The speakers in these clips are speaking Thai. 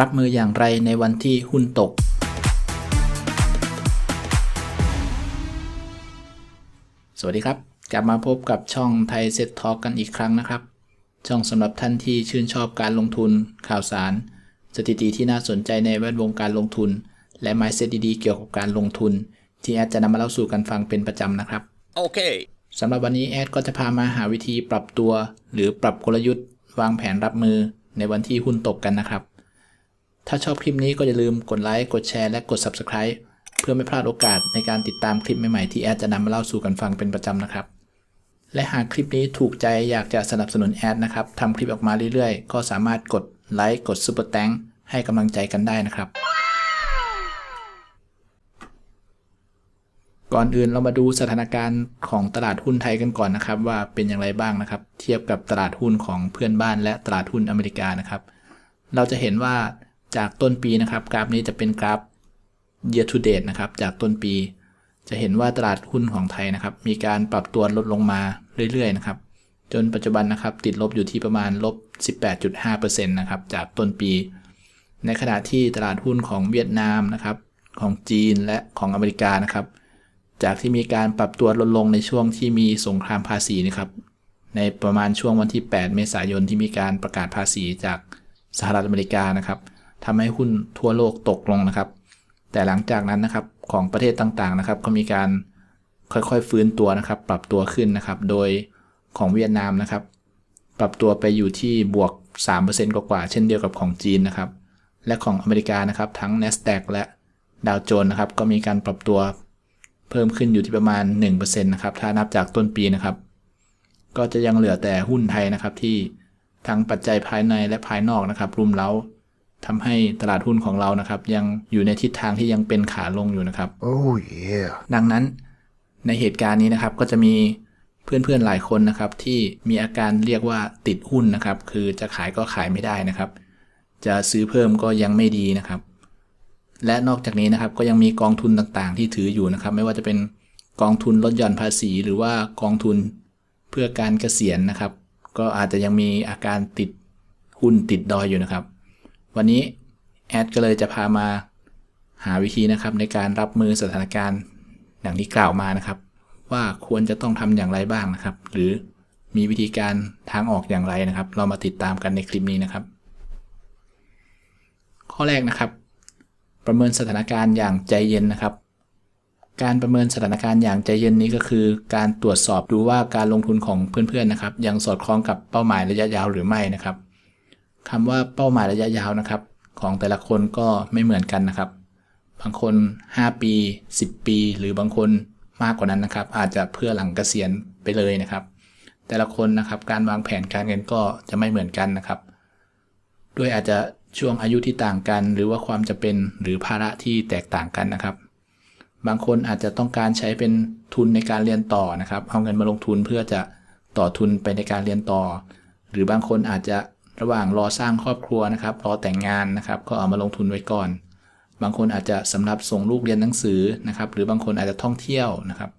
รับมืออย่างไรในวันที่หุ้นตก สวัสดีครับ กลับมาพบกับช่องไทยเซ็ตทอ k กันอีกครั้งนะครับ ช่องสำหรับท่านที่ชื่นชอบการลงทุน ข่าวสาร สถิติที่น่าสนใจในแวดวงการลงทุน และไมซ์เซ็ตดีๆเกี่ยวกับการลงทุน ที่แอดจะนำมาเล่าสู่กันฟังเป็นประจำนะครับ Okay. สำหรับวันนี้แอดก็จะพามาหาวิธีปรับตัว หรือปรับกลยุทธ์ วางแผนรับมือในวันที่หุ้นตกกันนะครับ ถ้าชอบคลิปนี้ก็อย่าลืมกดไลค์ กดแชร์ และกด Subscribe เพื่อไม่พลาดโอกาสในการติดตามคลิปใหม่ๆที่แอดจะนำมาเล่าสู่กันฟังเป็นประจำนะครับ และหากคลิปนี้ถูกใจอยากจะสนับสนุนแอดนะครับทำคลิปออกมาเรื่อยๆ ก็สามารถกดไลค์กดซุปเปอร์แตงให้กำลังใจกันได้นะครับ ก่อนอื่นเรามาดูสถานการณ์ของตลาดหุ้นไทยกันก่อนนะครับ ว่าเป็นอย่างไรบ้างนะครับ เทียบกับตลาดหุ้นของเพื่อนบ้านและตลาดหุ้นอเมริกานะครับ เราจะเห็นว่า จากต้นปีนะครับกราฟนี้จะเป็นกราฟ year to date นะครับจากต้นปี จะเห็นว่าตลาดหุ้นของไทยนะครับ มีการปรับตัวลดลงมาเรื่อยๆนะครับ จนปัจจุบันนะครับ ติดลบอยู่ที่ประมาณลบ 18.5%นะครับจากต้นปี ในขณะที่ตลาดหุ้นของเวียดนามนะครับ ของจีนและของอเมริกานะครับ จากที่มีการปรับตัวลดลงในช่วงที่มีสงครามภาษีนะครับในประมาณช่วงวันที่ 8 เมษายนที่มีการประกาศภาษีจากสหรัฐอเมริกานะครับ ทำให้หุ้นทั่วโลกตกลงนะครับ แต่หลังจากนั้นนะครับของประเทศต่างๆนะครับ ก็มีการค่อยๆฟื้นตัวนะครับ ปรับตัวขึ้นนะครับ โดยของเวียดนามนะครับ ปรับตัวไปอยู่ที่บวก 3%กว่าๆเช่นเดียวกับของจีนนะครับ และของอเมริกานะครับ ทั้ง NASDAQ และดาวโจนส์นะครับ ก็มีการปรับตัวเพิ่มขึ้นอยู่ที่ประมาณ 1%นะครับ ถ้านับจากต้นปีนะครับ ก็จะยังเหลือแต่หุ้นไทยนะครับที่ทั้งปัจจัยภายในและภายนอกนะครับ รุมเร้า ทำให้ตลาดหุ้นของเรานะครับ ยังอยู่ในทิศทางที่ยังเป็นขาลงอยู่นะครับ Oh, yeah. ดังนั้นในเหตุการณ์นี้นะครับก็จะมีเพื่อนๆหลายคนนะครับ ที่มีอาการเรียกว่าติดหุ้นนะครับ คือจะขายก็ขายไม่ได้นะครับ จะซื้อเพิ่มก็ยังไม่ดีนะครับ และนอกจากนี้นะครับก็ยังมีกองทุนต่างๆ ที่ถืออยู่นะครับ ไม่ว่าจะเป็นกองทุนลดหย่อนภาษี หรือว่ากองทุนเพื่อการเกษียณนะครับ ก็อาจจะยังมีอาการติดหุ้นติดดอยอยู่นะครับ วันนี้แอดก็เลยจะพามาหาวิธีนะครับในการรับมือสถานการณ์อย่างที่กล่าวมานะครับ ว่าควรจะต้องทำอย่างไรบ้างนะครับ หรือมีวิธีการทางออกอย่างไรนะครับ เรามาติดตามกันในคลิปนี้นะครับ ข้อแรกนะครับ ประเมินสถานการณ์อย่างใจเย็นนะครับ การประเมินสถานการณ์อย่างใจเย็นนี้ก็คือ การตรวจสอบดูว่าการลงทุนของเพื่อนๆนะครับ ยังสอดคล้องกับเป้าหมายระยะยาวหรือไม่นะครับ คำว่าเป้าหมายระยะยาวนะครับ ของแต่ละคนก็ไม่เหมือนกันนะครับ บางคน 5 ปี 10 ปี หรือบางคนมากกว่านั้นนะครับ อาจจะเพื่อหลังเกษียณไปเลยนะครับ แต่ละคนนะครับการวางแผนการเงินก็จะไม่เหมือนกันนะครับ ด้วยอาจจะช่วงอายุที่ต่างกัน หรือว่าความจะเป็นหรือภาระที่แตกต่างกันนะครับ บางคนอาจจะต้องการใช้เป็นทุนในการเรียนต่อนะครับ เอาเงินมาลงทุนเพื่อจะต่อทุนไปในการเรียนต่อ หรือบางคนอาจจะ ระหว่างรอสร้างครอบครัวนะครับ รอแต่งงานนะครับ ก็เอามาลงทุนไว้ก่อน บางคนอาจจะสำหรับส่งลูกเรียนหนังสือนะครับ หรือบางคนอาจจะท่องเที่ยวนะครับ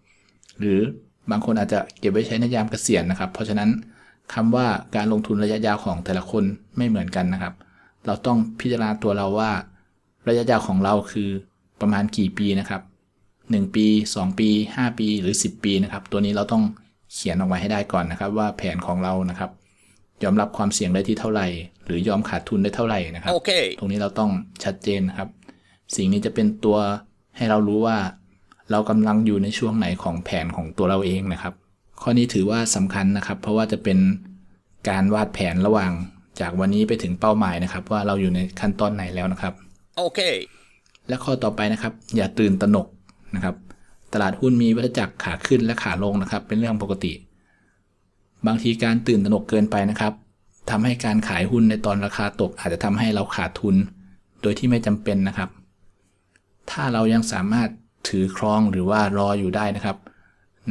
หรือบางคนอาจจะเก็บไว้ใช้ในยามเกษียณนะครับ เพราะฉะนั้นคำว่าการลงทุนระยะยาวของแต่ละคนไม่เหมือนกันนะครับ เราต้องพิจารณาตัวเราว่า ระยะยาวของเราคือประมาณกี่ปีนะครับ 1 ปี 2 ปี 5 ปี หรือ 10 ปีนะครับ ตัวนี้เราต้องเขียนออกมาให้ได้ก่อนนะครับ ว่าแผนของเรานะครับ ยอมรับความเสี่ยงได้ที่เท่าไหร่ หรือยอมขาดทุนได้เท่าไหร่นะครับ Okay. ตรงนี้เราต้องชัดเจนนะครับ สิ่งนี้จะเป็นตัวให้เรารู้ว่า เรากำลังอยู่ในช่วงไหนของแผนของตัวเราเองนะครับ ข้อนี้ถือว่าสำคัญนะครับ เพราะว่าจะเป็นการวาดแผนระหว่างจากวันนี้ไปถึงเป้าหมายนะครับ ว่าเราอยู่ในขั้นตอนไหนแล้วนะครับ Okay. และข้อต่อไปนะครับ อย่าตื่นตระหนกนะครับ ตลาดหุ้นมีวัฏจักรขาขึ้นและขาลงนะครับ เป็นเรื่องปกติ บางทีการตื่นตระหนกเกินไปนะครับทำให้การขายหุ้นในตอนราคาตกอาจจะทำให้เราขาดทุน โดยที่ไม่จำเป็นนะครับ ถ้าเรายังสามารถถือครองหรือว่ารออยู่ได้นะครับ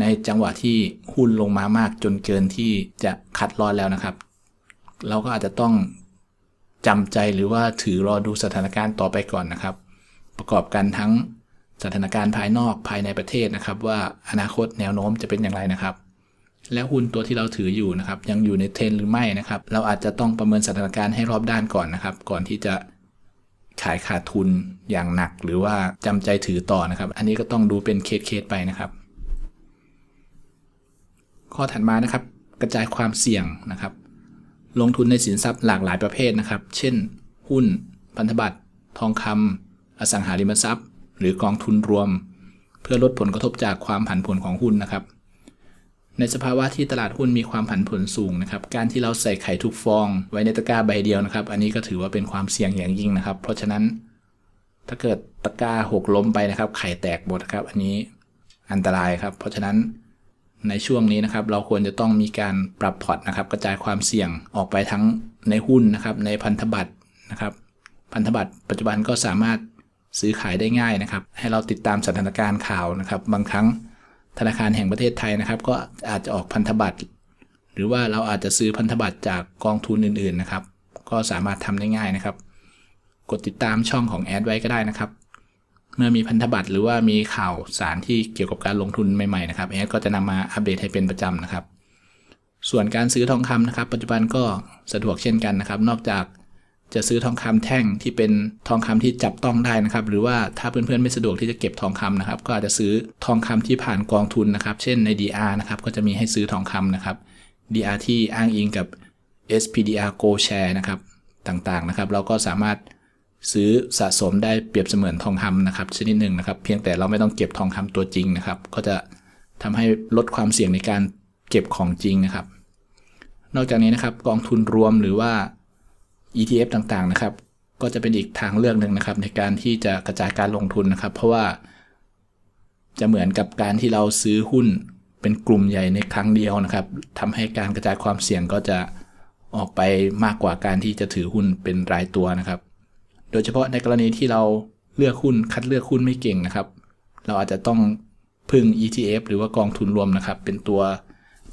ในจังหวะที่หุ้นลงมามากจนเกินที่จะคัดลอแล้วนะครับ เราก็อาจจะต้องจำใจหรือว่าถือรอดูสถานการณ์ต่อไปก่อนนะครับ ประกอบกันทั้งสถานการณ์ภายนอกภายในประเทศนะครับ ว่าอนาคตแนวโน้มจะเป็นอย่างไรนะครับ และหุ้นตัวที่เราถืออยู่นะครับยังอยู่ในเทรนหรือไม่นะครับ เราอาจจะต้องประเมินสถานการณ์ให้รอบด้านก่อนนะครับ ก่อนที่จะขายขาดทุนอย่างหนัก หรือว่าจำใจถือต่อนะครับ อันนี้ก็ต้องดูเป็นเคสเคสไปนะครับ ข้อถัดมานะครับ กระจายความเสี่ยงนะครับ ลงทุนในสินทรัพย์หลากหลายประเภทนะครับ เช่น หุ้น พันธบัตร ทองคำอสังหาริมทรัพย์ หรือกองทุนรวม เพื่อลดผลกระทบจากความผันผวนของหุ้นนะครับ ในสภาวะที่ตลาดหุ้นมีความผันผวนสูงนะครับ การที่เราใส่ไข่ทุกฟอง ไว้ในตะกร้าใบเดียวนะครับ อันนี้ก็ถือว่าเป็นความเสี่ยงอย่างยิ่งนะครับ เพราะฉะนั้น ถ้าเกิดตะกร้าหกล้มไปนะครับ ไข่แตกหมดครับ อันนี้อันตรายครับ เพราะฉะนั้นในช่วงนี้นะครับ เราควรจะต้องมีการปรับพอร์ตนะครับ กระจายความเสี่ยงออกไปทั้งในหุ้นนะครับ ในพันธบัตรนะครับ พันธบัตรปัจจุบันก็สามารถซื้อขายได้ง่ายนะครับ ให้เราติดตามสถานการณ์ข่าวนะครับ บางครั้ง ธนาคารแห่งประเทศไทยนะครับ ก็อาจจะออกพันธบัตร หรือว่าเราอาจจะซื้อพันธบัตรจากกองทุนอื่นๆนะครับ ก็สามารถทำได้ง่ายนะครับ กดติดตามช่องของแอดไว้ก็ได้นะครับ เมื่อมีพันธบัตรหรือว่ามีข่าวสารที่เกี่ยวกับการลงทุนใหม่ๆนะครับแอดก็จะนำมาอัปเดตให้เป็นประจำนะครับ ส่วนการซื้อทองคำนะครับ ปัจจุบันก็สะดวกเช่นกันนะครับ นอกจาก จะซื้อทองคำแท่งที่เป็นทองคำที่จับต้องได้นะครับ หรือว่าถ้าเพื่อนๆไม่สะดวกที่จะเก็บทองคำนะครับ ก็อาจจะซื้อทองคำที่ผ่านกองทุนนะครับ เช่นใน DR นะครับ ก็จะมีให้ซื้อทองคำนะครับ DR ที่อ้างอิงกับ SPDR Go Share นะครับต่างๆนะครับ เราก็สามารถซื้อสะสมได้เปรียบเสมือนทองคำนะครับ ชนิดหนึ่งนะครับ เพียงแต่เราไม่ต้องเก็บทองคำตัวจริงนะครับ ก็จะทำให้ลดความเสี่ยงในการเก็บของจริงนะครับ นอกจากนี้นะครับ กองทุนรวมหรือว่า ETF ต่างๆนะครับ ก็จะเป็นอีกทางเลือกหนึ่งนะครับ ในการที่จะกระจายการลงทุนนะครับ เพราะว่า จะเหมือนกับการที่เราซื้อหุ้นเป็นกลุ่มใหญ่ในครั้งเดียวนะครับทำให้การกระจายความเสี่ยงก็จะออกไปมากกว่าการที่จะถือหุ้นเป็นรายตัวนะครับ โดยเฉพาะในกรณีที่เราเลือกหุ้นคัดเลือกหุ้นไม่เก่งนะครับ เราอาจจะต้องพึ่ง ETF หรือว่ากองทุนรวมนะครับ เป็นตัว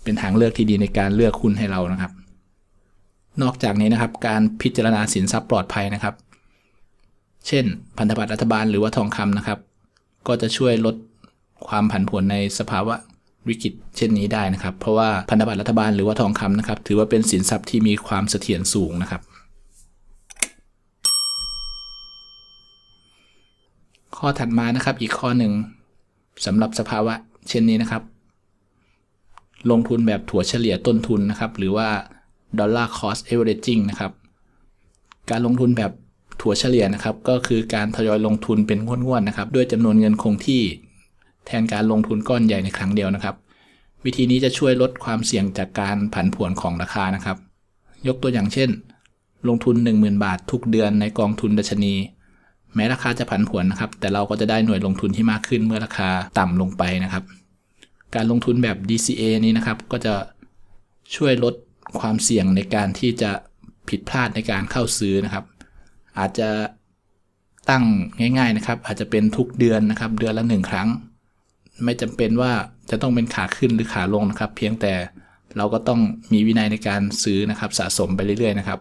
เป็นทางเลือกที่ดีในการเลือกหุ้นให้เรานะครับ นอกจากนี้นะครับ การพิจารณาสินทรัพย์ปลอดภัยนะครับ เช่น พันธบัตรรัฐบาลหรือว่าทองคำนะครับ ก็จะช่วยลดความผันผวนในสภาวะวิกฤตเช่นนี้ได้นะครับ เพราะว่าพันธบัตรรัฐบาลหรือว่าทองคำนะครับ ถือว่าเป็นสินทรัพย์ที่มีความเสถียรสูงนะครับ ข้อถัดมานะครับอีกข้อหนึ่งสำหรับสภาวะเช่นนี้นะครับ ลงทุนแบบถั่วเฉลี่ยต้นทุนนะครับ หรือว่า dollar cost averaging นะครับ การลงทุนแบบถั่วเฉลี่ยนะครับ ก็คือการทยอยลงทุนเป็นงวดๆนะครับ ด้วยจำนวนเงินคงที่แทนการลงทุนก้อนใหญ่ในครั้งเดียวนะครับ วิธีนี้จะช่วยลดความเสี่ยงจากการผันผวนของราคานะครับ ยกตัวอย่างเช่น ลงทุน 10,000 บาททุกเดือนในกองทุนดัชนี แม้ราคาจะผันผวนนะครับ แต่เราก็จะได้หน่วยลงทุนที่มากขึ้นเมื่อราคาต่ำลงไปนะครับ การลงทุนแบบ DCA นี้นะครับ ก็จะช่วยลด ความเสี่ยงในการที่จะผิดพลาดในการเข้าซื้อนะครับ อาจจะตั้งง่าย ๆนะครับ อาจจะเป็นทุกเดือนนะครับ เดือนละหนึ่งครั้ง ไม่จำเป็นว่าจะต้องเป็นขาขึ้นหรือขาลงนะครับ เพียงแต่เราก็ต้องมีวินัยในการซื้อนะครับ สะสมไปเรื่อยๆนะครับ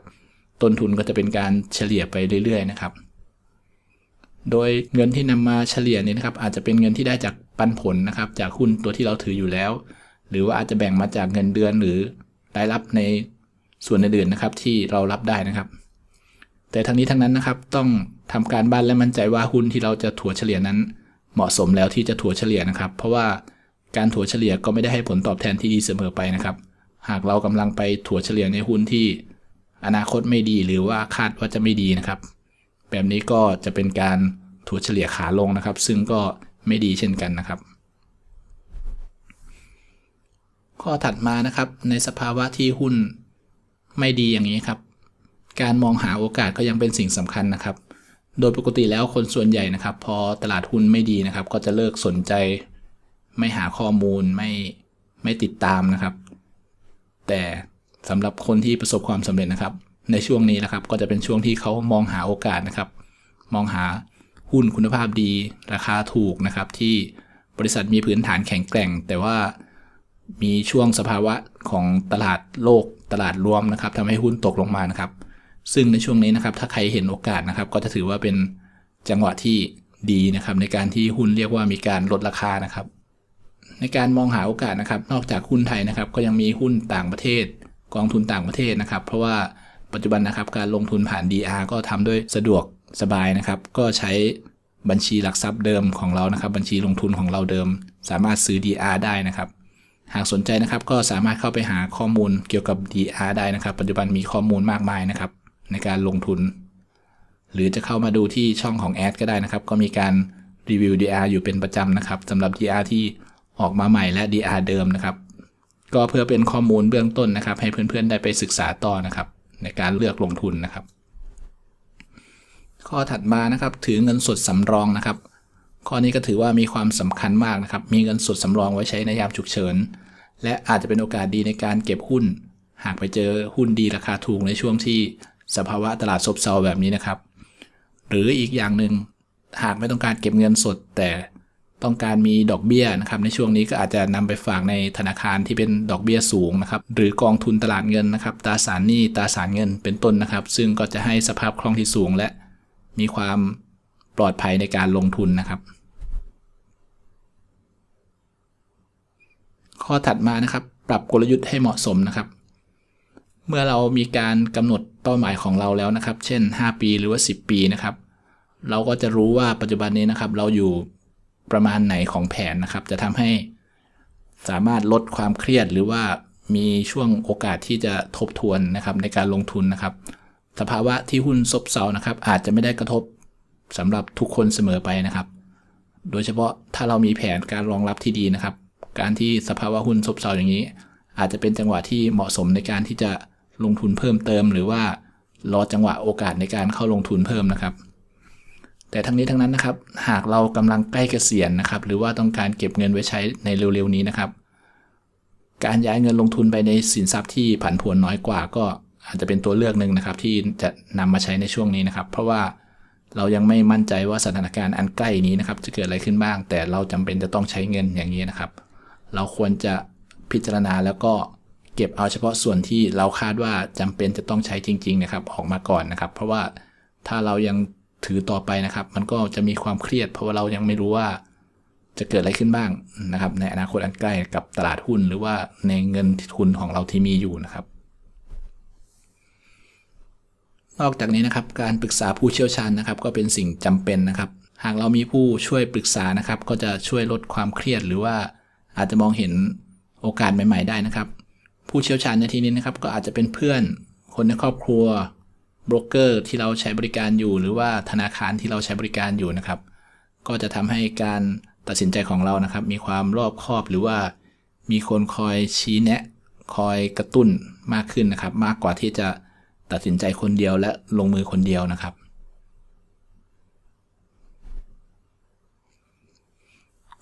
ต้นทุนก็จะเป็นการเฉลี่ยไปเรื่อย ๆ นะครับ โดยเงินที่นำมาเฉลี่ยนี้นะครับ อาจจะเป็นเงินที่ได้จากปันผลนะครับ จากหุ้นตัวที่เราถืออยู่แล้ว หรือว่าอาจจะแบ่งมาจากเงินเดือนหรือ รายรับในส่วนอื่นๆนะครับ ที่เรารับได้นะครับ แต่ทั้งนี้ทั้งนั้นนะครับ ต้องทำการบ้านและมั่นใจว่าหุ้นที่เราจะถัวเฉลี่ยนั้น เหมาะสมแล้วที่จะถัวเฉลี่ยนะครับ เพราะว่าการถัวเฉลี่ยก็ไม่ได้ให้ผลตอบแทนที่ดีเสมอไปนะครับ หากเรากำลังไปถัวเฉลี่ยในหุ้นที่อนาคตไม่ดีหรือว่าคาดว่าจะไม่ดีนะครับ แบบนี้ก็จะเป็นการถัวเฉลี่ยขาลงนะครับ ซึ่งก็ไม่ดีเช่นกันนะครับ ข้อถัดมานะครับในสภาวะที่หุ้นไม่ดีอย่างนี้ครับ การมองหาโอกาสก็ยังเป็นสิ่งสำคัญนะครับ โดยปกติแล้วคนส่วนใหญ่นะครับ พอตลาดหุ้นไม่ดีนะครับ ก็จะเลิกสนใจ ไม่หาข้อมูลไม่ไม่ติดตามนะครับ แต่สำหรับคนที่ประสบความสำเร็จนะครับ ในช่วงนี้นะครับ ก็จะเป็นช่วงที่เขามองหาโอกาสนะครับ มองหาหุ้นคุณภาพดี ราคาถูกนะครับ ที่บริษัทมีพื้นฐานแข็งแกร่ง แต่ว่า มีช่วงสภาวะของตลาดโลกตลาดรวมนะครับทำให้หุ้นตกลงมานะครับ ซึ่งในช่วงนี้นะครับ ถ้าใครเห็นโอกาสนะครับ ก็จะถือว่าเป็นจังหวะที่ดีนะครับ ในการที่หุ้นเรียกว่ามีการลดราคานะครับ ในการมองหาโอกาสนะครับ นอกจากหุ้นไทยนะครับ ก็ยังมีหุ้นต่างประเทศ กองทุนต่างประเทศนะครับ เพราะว่าปัจจุบันนะครับการลงทุนผ่าน DR ก็ทำด้วยสะดวกสบายนะครับ ก็ใช้บัญชีหลักทรัพย์เดิมของเรานะครับ บัญชีลงทุนของเราเดิม สามารถซื้อ DR ได้นะครับ หากสนใจนะครับก็สามารถเข้าไปหาข้อมูลเกี่ยวกับ DR ได้นะครับ ปัจจุบันมีข้อมูลมากมายนะครับ ในการลงทุน หรือจะเข้ามาดูที่ช่องของแอดก็ได้นะครับ ก็มีการรีวิว DR อยู่เป็นประจำนะครับสำหรับ DR ที่ออกมาใหม่และ DR เดิมนะครับ ก็เพื่อเป็นข้อมูลเบื้องต้นนะครับ ให้เพื่อนๆได้ไปศึกษาต่อนะครับ ในการเลือกลงทุนนะครับ ข้อถัดมานะครับ ถือเงินสดสำรองนะครับ ข้อนี้ก็ถือว่ามีความสำคัญมากนะครับ มีเงินสดสำรองไว้ใช้ในยามฉุกเฉิน และอาจจะเป็นโอกาสดีในการเก็บหุ้น หากไปเจอหุ้นดีราคาถูกในช่วงที่สภาวะตลาดซบเซาแบบนี้นะครับ หรืออีกอย่างหนึ่งหากไม่ต้องการเก็บเงินสด แต่ต้องการมีดอกเบี้ยนะครับ ในช่วงนี้ก็อาจจะนำไปฝากในธนาคารที่เป็นดอกเบี้ยสูงนะครับ หรือกองทุนตลาดเงินนะครับตราสารหนี้ตราสารเงินเป็นต้นนะครับ ซึ่งก็จะให้สภาพคล่องที่สูงและมีความปลอดภัยในการลงทุนนะครับ ข้อถัดมานะครับ ปรับกลยุทธ์ให้เหมาะสมนะครับ เมื่อเรามีการกำหนดเป้าหมายของเราแล้วนะครับ เช่น 5 ปีหรือว่า 10 ปีนะครับ เราก็จะรู้ว่าปัจจุบันนี้นะครับ เราอยู่ประมาณไหนของแผนนะครับ จะทำให้สามารถลดความเครียดหรือว่ามีช่วงโอกาสที่จะทบทวนนะครับในการลงทุนนะครับ สภาวะที่หุ้นซบเซานะครับ อาจจะไม่ได้กระทบสำหรับทุกคนเสมอไปนะครับ โดยเฉพาะถ้าเรามีแผนการรองรับที่ดีนะครับ การที่สภาวะหุ้นซบเซาอย่างนี้ อาจจะเป็นจังหวะที่เหมาะสมในการที่จะลงทุนเพิ่มเติม หรือว่ารอจังหวะโอกาสในการเข้าลงทุนเพิ่มนะครับ แต่ทั้งนี้ทั้งนั้นนะครับ หากเรากำลังใกล้เกษียณนะครับ หรือว่าต้องการเก็บเงินไว้ใช้ในเร็วๆนี้นะครับ การย้ายเงินลงทุนไปในสินทรัพย์ที่ผันผวนน้อยกว่า ก็อาจจะเป็นตัวเลือกหนึ่งนะครับ ที่จะนำมาใช้ในช่วงนี้นะครับ เพราะว่าเรายังไม่มั่นใจว่าสถานการณ์อันใกล้นี้นะครับ จะเกิดอะไรขึ้นบ้าง แต่เราจำเป็นจะต้องใช้เงินอย่างนี้นะครับ เราควรจะพิจารณาแล้วก็เก็บเอาเฉพาะส่วนที่เราคาดว่าจำเป็นจะต้องใช้จริง ๆ นะครับ ออกมาก่อนนะครับ เพราะว่าถ้าเรายังถือต่อไปนะครับ มันก็จะมีความเครียด เพราะว่าเรายังไม่รู้ว่าจะเกิดอะไรขึ้นบ้างนะครับ ในอนาคตอันใกล้กับตลาดหุ้น หรือว่าในเงินทุนของเราที่มีอยู่นะครับ นอกจากนี้นะครับการปรึกษาผู้เชี่ยวชาญนะครับ ก็เป็นสิ่งจำเป็นนะครับ หากเรามีผู้ช่วยปรึกษานะครับ ก็จะช่วยลดความเครียดหรือว่า อาจจะมองเห็นโอกาสใหม่ ๆ ได้นะครับ ผู้เชี่ยวชาญในที่นี้นะครับ ก็อาจจะเป็นเพื่อนคนในครอบครัวบรกเกอร์ที่เราใช้บริการอยู่ หรือว่าธนาคารที่เราใช้บริการอยู่นะครับ ก็จะทำให้การตัดสินใจของเรานะครับ มีความรอบคอบหรือว่ามีคนคอยชี้แนะ คอยกระตุ้นมากขึ้นนะครับ มากกว่าที่จะตัดสินใจคนเดียวและลงมือคนเดียวนะครับ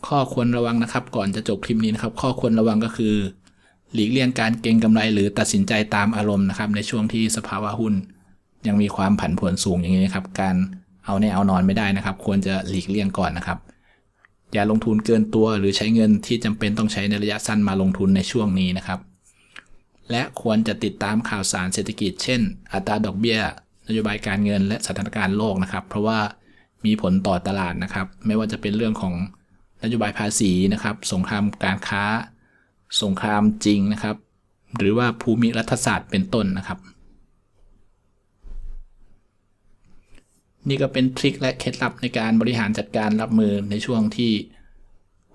ข้อควรระวังนะครับ ก่อนจะจบคลิปนี้นะครับ ข้อควรระวังก็คือ หลีกเลี่ยงการเก็งกำไรหรือตัดสินใจตามอารมณ์นะครับ ในช่วงที่สภาวะหุ้น ยังมีความผันผวนสูงอย่างนี้นะครับการเอาในเอานอนไม่ได้นะครับ ควรจะหลีกเลี่ยงก่อนนะครับ อย่าลงทุนเกินตัวหรือใช้เงินที่จำเป็นต้องใช้ในระยะสั้นมาลงทุนในช่วงนี้นะครับ และควรจะติดตามข่าวสารเศรษฐกิจ เช่น อัตราดอกเบี้ยนโยบายการเงินและสถานการณ์โลกนะครับ เพราะว่ามีผลต่อตลาดนะครับ ไม่ว่าจะเป็นเรื่องของ นโยบายภาษีนะครับ สงครามการค้า สงครามจริงนะครับ หรือว่าภูมิรัฐศาสตร์เป็นต้นนะครับ นี่ก็เป็นทริคและเคล็ดลับในการบริหารจัดการรับมือในช่วงที่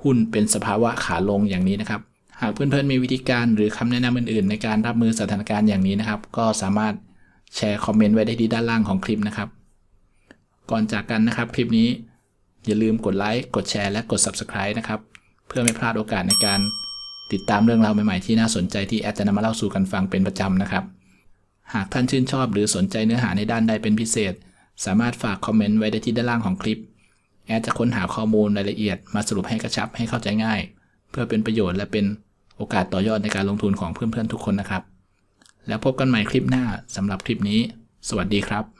หุ้นเป็นสภาวะขาลงอย่างนี้นะครับ หากเพื่อนๆมีวิธีการหรือคำแนะนำอื่นๆ ในการรับมือสถานการณ์อย่างนี้นะครับ ก็สามารถแชร์คอมเมนต์ไว้ได้ที่ด้านล่างของคลิปนะครับ ก่อนจากกันนะครับคลิปนี้ อย่าลืมกดไลค์ กดแชร์ และกด Subscribe นะครับ เพื่อไม่พลาดโอกาสในการติดตามเรื่องราวใหม่ๆที่น่าสนใจที่แอดจะนำมาเล่าสู่กันฟังเป็นประจำนะครับ หากท่านชื่นชอบหรือสนใจเนื้อหาในด้านใดเป็นพิเศษ สามารถฝากคอมเมนต์ไว้ได้ที่ด้านล่างของคลิป แอดจะค้นหาข้อมูลรายละเอียดมาสรุปให้กระชับให้เข้าใจง่าย เพื่อเป็นประโยชน์และเป็นโอกาสต่อยอดในการลงทุนของเพื่อนๆทุกคนนะครับ แล้วพบกันใหม่คลิปหน้าสำหรับคลิปนี้ สวัสดีครับ